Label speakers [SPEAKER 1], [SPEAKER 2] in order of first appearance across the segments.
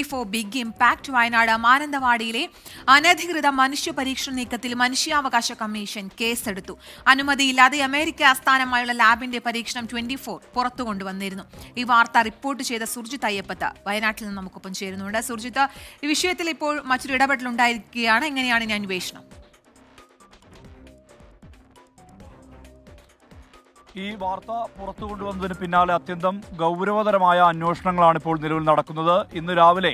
[SPEAKER 1] Twenty four big impact Wayanad മാനന്തവാടിയിലെ അനധികൃത മനുഷ്യ പരീക്ഷണ നീക്കത്തിൽ മനുഷ്യാവകാശ കമ്മീഷൻ കേസെടുത്തു. അനുമതിയില്ലാതെ അമേരിക്ക ആസ്ഥാനമായുള്ള ലാബിന്റെ പരീക്ഷണം ട്വന്റി ഫോർ പുറത്തു കൊണ്ടുവന്നിരുന്നു. ഈ വാർത്ത റിപ്പോർട്ട് ചെയ്ത സുർജിത് അയ്യപ്പത്ത്. വയനാട്ടിൽ നിന്ന് നമുക്കൊപ്പം ചേരുന്നുണ്ട്. സുർജിത്ത് ഈ വിഷയത്തിൽ ഇപ്പോൾ മറ്റൊരു ഇടപെടൽ ഉണ്ടായിരിക്കുകയാണ് എങ്ങനെയാണ് ഇനി അന്വേഷണം?
[SPEAKER 2] ഈ വാർത്ത പുറത്തു കൊണ്ടുവന്നതിന് പിന്നാലെ അത്യന്തം ഗൗരവതരമായ അന്വേഷണങ്ങളാണ് ഇപ്പോൾ നിലവിൽ നടക്കുന്നത്. ഇന്ന് രാവിലെ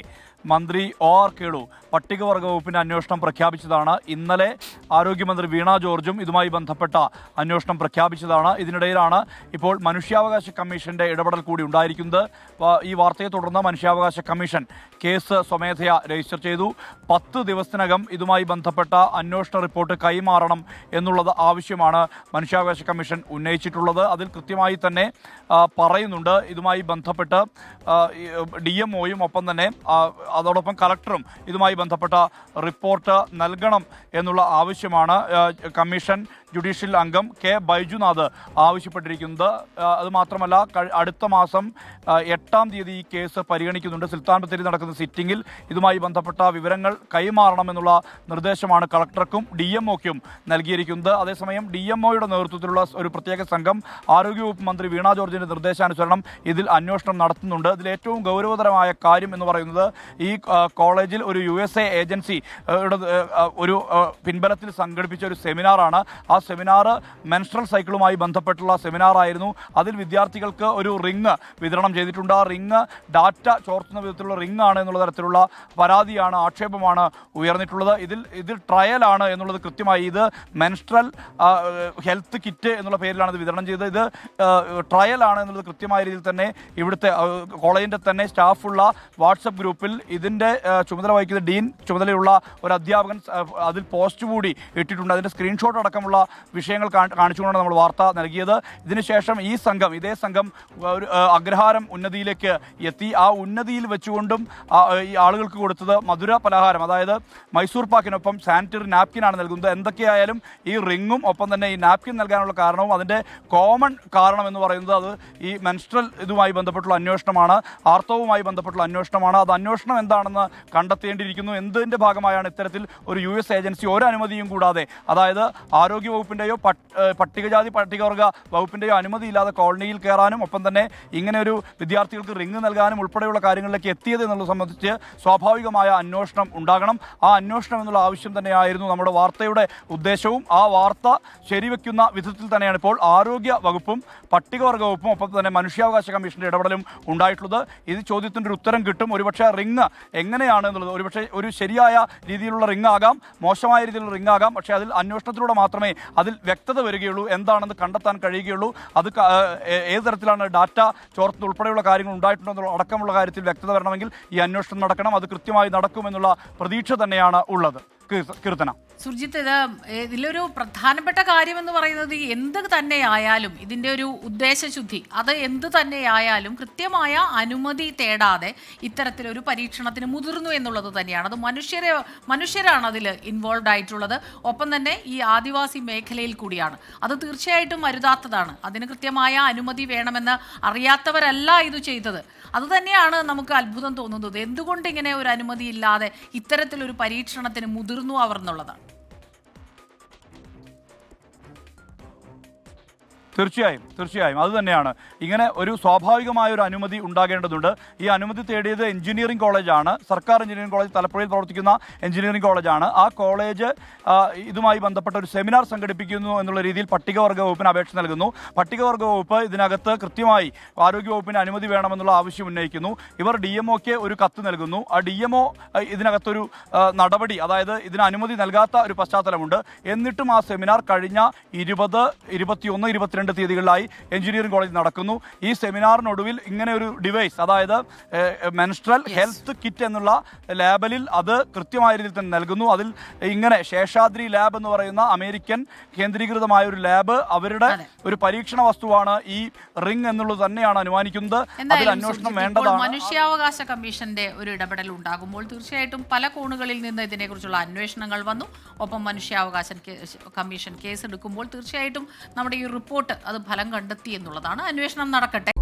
[SPEAKER 2] മന്ത്രി ഒ ആർ കേളു പട്ടികവർഗ വകുപ്പിന്റെ അന്വേഷണം പ്രഖ്യാപിച്ചതാണ്. ഇന്നലെ ആരോഗ്യമന്ത്രി വീണ ജോർജും ഇതുമായി ബന്ധപ്പെട്ട അന്വേഷണം പ്രഖ്യാപിച്ചതാണ്. ഇതിനിടയിലാണ് ഇപ്പോൾ മനുഷ്യാവകാശ കമ്മീഷന്റെ ഇടപെടൽ കൂടി ഉണ്ടായിരിക്കുന്നത്. ഈ വാർത്തയെ തുടർന്ന് മനുഷ്യാവകാശ കമ്മീഷൻ കേസ് സ്വമേധയാ രജിസ്റ്റർ ചെയ്തു. പത്ത് ദിവസത്തിനകം ഇതുമായി ബന്ധപ്പെട്ട അന്വേഷണ റിപ്പോർട്ട് കൈമാറണം എന്നുള്ളത് ആവശ്യമാണ് മനുഷ്യാവകാശ കമ്മീഷൻ ഉന്നയിച്ചിട്ടുള്ളത്. അതിൽ കൃത്യമായി തന്നെ പറയുന്നുണ്ട്. ഇതുമായി ബന്ധപ്പെട്ട് ഡി എം ഒയും ഒപ്പം തന്നെ അതോടൊപ്പം കളക്ടറും ഇതുമായി ബന്ധപ്പെട്ട റിപ്പോർട്ട് നൽകണം എന്നുള്ള ആവശ്യമാണ് കമ്മീഷൻ ജുഡീഷ്യൽ അംഗം കെ ബൈജുനാഥ് ആവശ്യപ്പെട്ടിരിക്കുന്നത്. അതുമാത്രമല്ല അത് മാത്രമല്ല അടുത്ത മാസം എട്ടാം തീയതി ഈ കേസ് പരിഗണിക്കുന്നുണ്ട്. സുൽത്താൻ ബത്തേരി നടക്കുന്ന സിറ്റിംഗിൽ ഇതുമായി ബന്ധപ്പെട്ട വിവരങ്ങൾ കൈമാറണമെന്നുള്ള നിർദ്ദേശമാണ് കളക്ടർക്കും ഡി എം ഒക്കും നൽകിയിരിക്കുന്നത്. അതേസമയം ഡി എം ഒയുടെ നേതൃത്വത്തിലുള്ള ഒരു പ്രത്യേക സംഘം ആരോഗ്യവകുപ്പ് മന്ത്രി വീണ ജോർജിന്റെ നിർദ്ദേശാനുസരണം ഇതിൽ അന്വേഷണം നടത്തുന്നുണ്ട്. ഇതിൽ ഏറ്റവും ഗൗരവതരമായ കാര്യം എന്ന് പറയുന്നത് ഈ കോളേജിൽ ഒരു യു എസ് എ ഏജൻസി ഒരു പിൻബലത്തിൽ സംഘടിപ്പിച്ച ഒരു സെമിനാറാണ്. ആ സെമിനാർ മെൻസ്ട്രൽ സൈക്കിളുമായി ബന്ധപ്പെട്ടുള്ള സെമിനാറായിരുന്നു. അതിൽ വിദ്യാർത്ഥികൾക്ക് ഒരു റിങ് വിതരണം ചെയ്തിട്ടുണ്ട്. ആ റിങ് ഡാറ്റ ചോർത്തുന്ന വിധത്തിലുള്ള റിങ് ആണ് എന്നുള്ള തരത്തിലുള്ള പരാതിയാണ് ആക്ഷേപമാണ് ഉയർന്നിട്ടുള്ളത്. ഇതിൽ ഇതിൽ ട്രയലാണ് എന്നുള്ളത് കൃത്യമായി ഇത് മെൻസ്ട്രൽ ഹെൽത്ത് കിറ്റ് എന്നുള്ള പേരിലാണ് ഇത് വിതരണം ചെയ്തത്. ഇത് ട്രയലാണ് എന്നുള്ളത് കൃത്യമായ രീതിയിൽ തന്നെ ഇവിടുത്തെ കോളേജിന്റെ തന്നെ സ്റ്റാഫുള്ള വാട്സപ്പ് ഗ്രൂപ്പിൽ ഇതിന്റെ ചുമതല വഹിക്കുന്ന ഡീൻ ചുമതലയുള്ള ഒരു അധ്യാപകൻ അതിൽ പോസ്റ്റ് കൂടി ഇട്ടിട്ടുണ്ട്. അതിന്റെ സ്ക്രീൻഷോട്ട് അടക്കമുള്ള വിഷയങ്ങൾ കാണിച്ചുകൊണ്ടാണ് നമ്മൾ വാർത്ത നൽകിയത്. ഇതിനുശേഷം ഈ സംഘം ഇതേ സംഘം ഒരു അഗ്രഹാരം ഉന്നതിയിലേക്ക് എത്തി. ആ ഉന്നതിയിൽ വെച്ചുകൊണ്ടും ഈ ആളുകൾക്ക് കൊടുത്തത് മധുര പലഹാരം. അതായത് മൈസൂർ പാക്കിനൊപ്പം സാനിറ്ററി നാപ്കിനാണ് നൽകുന്നത്. എന്തൊക്കെയായാലും ഈ റിങ്ങും ഒപ്പം തന്നെ ഈ നാപ്കിൻ നൽകാനുള്ള കാരണവും അതിന്റെ കോമൺ കാരണം എന്ന് പറയുന്നത് അത് ഈ മെൻസ്ട്രൽ ഇതുമായി ബന്ധപ്പെട്ടുള്ള അന്വേഷണമാണ്. ആർത്തവുമായി ബന്ധപ്പെട്ടുള്ള അന്വേഷണമാണ്. അത് അന്വേഷണം എന്താണെന്ന് കണ്ടെത്തേണ്ടിയിരിക്കുന്നു. എന്തിന്റെ ഭാഗമായാണ് ഇത്തരത്തിൽ ഒരു യു ഏജൻസി ഒരു അനുമതിയും കൂടാതെ അതായത് ആരോഗ്യ വകുപ്പിന്റെയോ പട്ട് പട്ടികജാതി പട്ടികവർഗ വകുപ്പിന്റെയോ അനുമതിയില്ലാതെ കോളനിയിൽ കയറാനും ഒപ്പം തന്നെ ഇങ്ങനെ ഒരു വിദ്യാർത്ഥികൾക്ക് റിങ് നൽകാനും ഉൾപ്പെടെയുള്ള കാര്യങ്ങളിലേക്ക് എത്തിയത് എന്നുള്ളത് സംബന്ധിച്ച് സ്വാഭാവികമായ അന്വേഷണം ഉണ്ടാകണം. ആ അന്വേഷണം എന്നുള്ള ആവശ്യം തന്നെയായിരുന്നു നമ്മുടെ വാർത്തയുടെ ഉദ്ദേശവും. ആ വാർത്ത ശരിവെക്കുന്ന വിധത്തിൽ തന്നെയാണ് ഇപ്പോൾ ആരോഗ്യ വകുപ്പും പട്ടികവർഗ വകുപ്പും ഒപ്പം തന്നെ മനുഷ്യാവകാശ കമ്മീഷന്റെ ഇടപെടലും ഉണ്ടായിട്ടുള്ളത്. ഇത് ചോദ്യത്തിന്റെ ഒരു ഉത്തരം കിട്ടും. ഒരുപക്ഷെ റിങ് എങ്ങനെയാണ് എന്നുള്ളത്? ഒരുപക്ഷെ ഒരു ശരിയായ രീതിയിലുള്ള റിങ് ആകാം മോശമായ രീതിയിലുള്ള റിങ് ആകാം. പക്ഷേ അതിൽ അന്വേഷണത്തിലൂടെ മാത്രമേ അതിൽ വ്യക്തത വരികയുള്ളൂ എന്താണെന്ന് കണ്ടെത്താൻ കഴിയുകയുള്ളൂ. അത് ഏത് തരത്തിലാണ് ഡാറ്റ ചോർത്തുന്ന ഉൾപ്പെടെയുള്ള കാര്യങ്ങൾ ഉണ്ടായിട്ടുണ്ടോ അടക്കമുള്ള കാര്യത്തിൽ വ്യക്തത വരണമെങ്കിൽ ഈ അന്വേഷണം നടക്കണം. അത് കൃത്യമായി നടക്കുമെന്നുള്ള പ്രതീക്ഷ തന്നെയാണ് ഉള്ളത്. കീർത്തന.
[SPEAKER 3] സുർജിത്ത് ഇത് ഇതിലൊരു പ്രധാനപ്പെട്ട കാര്യം എന്ന് പറയുന്നത് എന്ത് തന്നെയായാലും ഇതിന്റെ ഒരു ഉദ്ദേശശുദ്ധി അത് എന്ത് തന്നെയായാലും കൃത്യമായ അനുമതി തേടാതെ ഇത്തരത്തിലൊരു പരീക്ഷണത്തിന് മുതിർന്നു എന്നുള്ളത് തന്നെയാണ്. അത് മനുഷ്യരെ മനുഷ്യരാണ് അതിൽ ഇൻവോൾവ് ആയിട്ടുള്ളത്. ഒപ്പം തന്നെ ഈ ആദിവാസി മേഖലയിൽ കൂടിയാണ്. അത് തീർച്ചയായിട്ടും അരുതാത്തതാണ്. അതിന് കൃത്യമായ അനുമതി വേണമെന്ന് അറിയാത്തവരല്ല ഇത് ചെയ്തത്. അതുതന്നെയാണ് നമുക്ക് അത്ഭുതം തോന്നുന്നത്. എന്തുകൊണ്ട് ഇങ്ങനെ ഒരു അനുമതി ഇല്ലാതെ ഇത്തരത്തിലൊരു പരീക്ഷണത്തിന് മുതിർന്നു അവർ എന്നുള്ളതാണ്
[SPEAKER 2] തീർച്ചയായും തീർച്ചയായും. അത് തന്നെയാണ്. ഇങ്ങനെ ഒരു സ്വാഭാവികമായ ഒരു അനുമതി ഉണ്ടാകേണ്ടതുണ്ട്. ഈ അനുമതി തേടിയത് എഞ്ചിനീയറിംഗ് കോളേജാണ്. സർക്കാർ എഞ്ചിനീയറിംഗ് കോളേജ് തലപ്പുഴയിൽ പ്രവർത്തിക്കുന്ന എഞ്ചിനീയറിംഗ് കോളേജാണ്. ആ കോളേജ് ഇതുമായി ബന്ധപ്പെട്ട ഒരു സെമിനാർ സംഘടിപ്പിക്കുന്നു എന്നുള്ള രീതിയിൽ പട്ടികവർഗ വകുപ്പിന് അപേക്ഷ നൽകുന്നു. പട്ടികവർഗ വകുപ്പ് ഇതിനകത്ത് കൃത്യമായി ആരോഗ്യ വകുപ്പിന് അനുമതി വേണമെന്നുള്ള ആവശ്യം ഉന്നയിക്കുന്നു. ഇവർ ഡി എം ഒക്ക് ഒരു കത്ത് നൽകുന്നു. ആ ഡി എം ഒ ഇതിനകത്തൊരു നടപടി അതായത് ഇതിന് അനുമതി നൽകാത്ത ഒരു പശ്ചാത്തലമുണ്ട്. എന്നിട്ടും ആ സെമിനാർ കഴിഞ്ഞ ഇരുപത് ഇരുപത്തിയൊന്ന് ഇരുപത്തിരണ്ട് തീയതികളിലായി എഞ്ചിനീയറിംഗ് കോളേജ് നടക്കുന്നു. ഈ സെമിനാറിനൊടുവിൽ ഇങ്ങനെ ഒരു ഡിവൈസ് അതായത് മെൻസ്ട്രൽ ഹെൽത്ത് കിറ്റ് എന്നുള്ള ലാബലിൽ അത് കൃത്യമായ രീതിയിൽ തന്നെ നൽകുന്നു. അതിൽ ഇങ്ങനെ ശേഷാദ്രി ലാബ് എന്ന് പറയുന്ന അമേരിക്കൻ കേന്ദ്രീകൃതമായ ഒരു ലാബ് അവരുടെ ഒരു പരീക്ഷണ വസ്തുവാണ് ഈ റിംഗ് എന്നുള്ളത് തന്നെയാണ് അനുമാനിക്കുന്നത്. അതിൽ അന്വേഷണം വേണ്ടതാണ്.
[SPEAKER 3] മനുഷ്യാവകാശ കമ്മീഷന്റെ ഒരു ഇടപെടൽ ഉണ്ടാകുമ്പോൾ തീർച്ചയായിട്ടും പല കോണുകളിൽ നിന്ന് ഇതിനെക്കുറിച്ചുള്ള അന്വേഷണങ്ങൾ വന്നു. ഒപ്പം മനുഷ്യാവകാശ കമ്മീഷൻ കേസ് എടുക്കുമ്പോൾ തീർച്ചയായിട്ടും നമ്മുടെ ഈ റിപ്പോർട്ട് അത് ഫലം കണ്ടെത്തി എന്നുള്ളതാണ് അന്വേഷണം നടക്കട്ടെ.